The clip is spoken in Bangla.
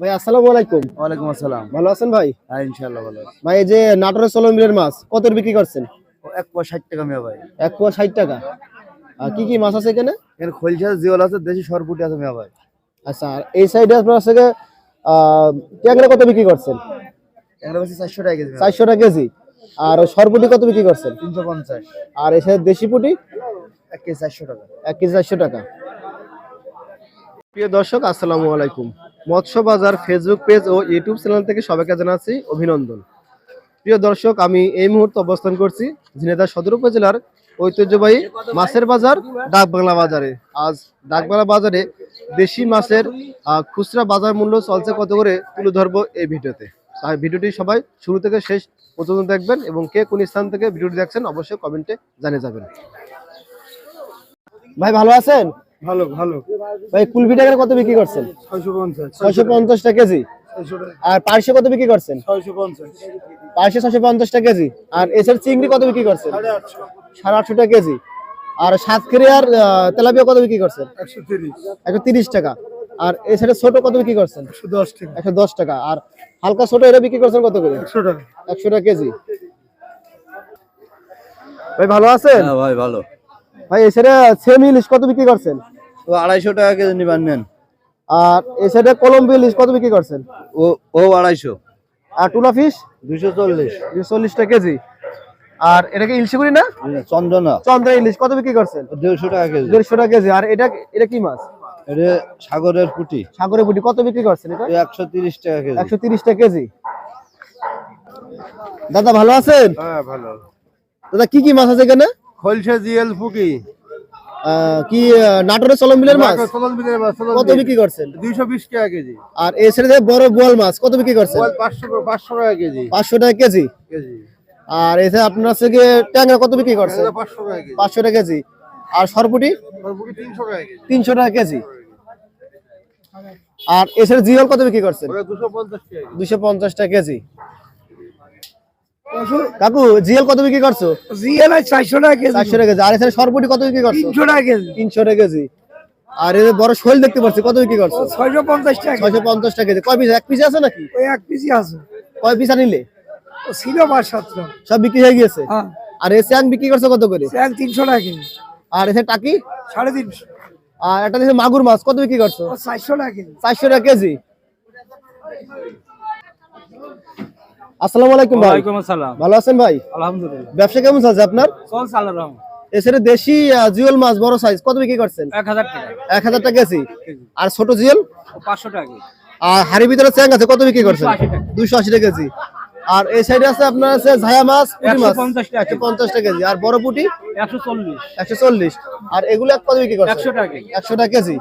ভাই আসসালামু আলাইকুম। ওয়ালাইকুম আসসালাম। ভালো আছেন ভাই? হ্যাঁ ইনশাআল্লাহ ভালো আছে। ভাই এই যে নাটোরের ষোলো মিলের মাছ কত বিক্রি করছেন? এক পয়সা ষাট টাকা মেয়া ভাই। এক পোয়া ষাট টাকা। আর কি কি মাছ আছে এখানে? এখানে খোলসা জিওল আছে দেশি সরপুটি আছে মেয়া ভাই। আচ্ছা আর এই সাইডে আপনার আছে ট্যাংরা কত বিক্রি করছেন? এখানে বেশি চারশো টাকা কেজি। চারশো টাকা কেজি। আর সরপুটি কত বিক্রি করছেন? তিনশো পঞ্চাশ। আর এই সাইড দেশি পুটি? এক কেজি চারশো টাকা। এক কেজি চারশো টাকা। প্রিয় দর্শক আসসালামু আলাইকুম। মৎস্য বাজার ফেসবুক পেজ ও ইউটিউব চ্যানেল থেকে সবাইকে জানাচ্ছি অভিনন্দন। প্রিয় দর্শক, আমি এই মুহূর্তে অবস্থান করছি ঝিনেদা সদর উপজেলার ঐতিহ্যবাহী মাছের বাজার, ডাকবাংলা বাজারে। আজ ডাকবাংলা বাজারে দেশি মাছের খুচরা বাজার মূল্য চলছে কত করে তুলে ধরবো এই ভিডিওতে। তাই ভিডিওটি সবাই শুরু থেকে শেষ পর্যন্ত দেখবেন এবং কে কোন স্থান থেকে ভিডিওটি দেখছেন অবশ্যই কমেন্টে জানিয়ে যাবেন। ভাই, ভালো আছেন? ভালো ভালো। ভাই কুলপিটা এখানে কত বিক্রি করছেন? ছয়শো পঞ্চাশ। ছয়শো পঞ্চাশ টাকা কেজি আর পার্শে কত বিক্রি করছেন? ছয়শো পঞ্চাশ। পার্শে ছয়শো পঞ্চাশ টাকা কেজি। আর এছাড়া চিংড়ি কত বিক্রি করছেন? সাড়ে আটশো। সাড়ে আটশো টাকা কেজি। আর সাতক্ষীরার তেলাপিয়া কত বিক্রি করছেন? একশো তিরিশ। একশো তিরিশ টাকা। আর এছাড়া ছোট কত বিক্রি করছেন? একশো দশ টাকা। একশো দশ টাকা। আর হালকা ছোট এটা বিক্রি করছেন কত করে? একশো টাকা একশো টাকা কেজি। ভাই ভালো আছেন? হ্যাঁ ভাই ভালো। ভাই এছাড়া সেম ইলিশ কত বিক্রি করছেন? ও আড়াইশো টাকা কেজি নিবেন নেন। আর এছাড়া কলম্বি ইলিশ কত বিক্রি করছেন? ও ও আড়াইশো। আর টুনা ফিশ দুইশো চল্লিশ। চল্লিশ টাকা কেজি। আর এটাকে ইলশিগুড়ি না? চন্দনা। চন্দ্রা ইলিশ কত বিক্রি করছেন? দেড়শো টাকা কেজি। দেড়শো টাকা কেজি। আর এটা এটা কি মাছ? এটা সাগরের পুটি। সাগরে বুটি কত বিক্রি করছেন এটা একশো তিরিশ টাকা কেজি। একশো তিরিশ টাকা কেজি। দাদা ভালো আছেন? হ্যাঁ ভালো। দাদা কি কি মাছ আছে এখানে? খোলসা জিএল আহ, কি নাটোরের চলম বিলের মাছ? কত বিক্রি করছেন? দুইশো বিশ টাকা কেজি। আর এ ছেড়ে বড় বোয়াল মাছ কত বিক্রি করছেন? পাঁচশো পাঁচশো টাকা কেজি। পাঁচশো টাকা কেজি? কেজি। আর এতে আপনার গিয়ে ট্যাংরা কত বিক্রি করছেন? পাঁচশো টাকা কেজি। পাঁচশো টাকা কেজি। আর সরপুটি? সরপুটি তিনশো টাকা কেজি। তিনশো টাকা কেজি। আর এছাড়া জিওল কত বিক্রি করছেন? ওটা দুশো পঞ্চাশ টাকা কেজি। দুশো পঞ্চাশ টাকা কেজি। কাকু জিএল কত বিক্রি করছ? জিএল চারশো টাকা কেজি। চারশো টাকা কেজি। আর এছাড়া সরপুটি কত বিক্রি করছ? তিনশো টাকা কেজি। তিনশো টাকা কেজি। আর এদের বড় শৈল দেখতে পাচ্ছি কত বিক্রি করছ? ছয়শো পঞ্চাশ টাকা। ছয়শো পঞ্চাশ টাকা কেজি। কয় পিস? এক পিস আছে নাকি? ওই এক পিসি আছে। কয় পিস আনিলে? ছিল পাঁচ সাতশো। সব বিক্রি হয়ে গিয়েছে? হ্যাঁ। আর এ চ্যাং বিক্রি করছ কত করে? এক তিনশো টাকা কেজি। আর এসে টাকি? সাড়ে তিনশো। আর একটা দিয়েছে মাগুর মাছ কত বিক্রি করছ? চারশো টাকা কেজি। চারশো টাকা কেজি। আসসালামু আলাইকুম ভাই। ওয়ালাইকুম আসসালাম। ভালো আছেন ভাই? আলহামদুলিল্লাহ। ব্যবসা কেমন চলছে আপনার? চল সালার রহম এছাড়া দেশি জিওল মাছ বড় সাইজ কত বিক্রি করছেন? এক হাজার টাকা। এক হাজার টাকা কেজি। আর ছোট জিওল? ও পাঁচশো টাকা আর হাড়ির ভিতরে চ্যাং আছে কত বিক্রি করছেন? 280 টাকা। দুইশো আশি টাকা কেজি। আর এই সাইডে আছে আপনার আছে ঝায়া মাছ পুঁটি মাছ। 150 টাকা টাকা কেজি। আর বড় পুটি? একশো চল্লিশ। একশো চল্লিশ। আর এগুলো কত বিক্রি করছেন? একশো টাকা কেজি। একশো টাকা কেজি।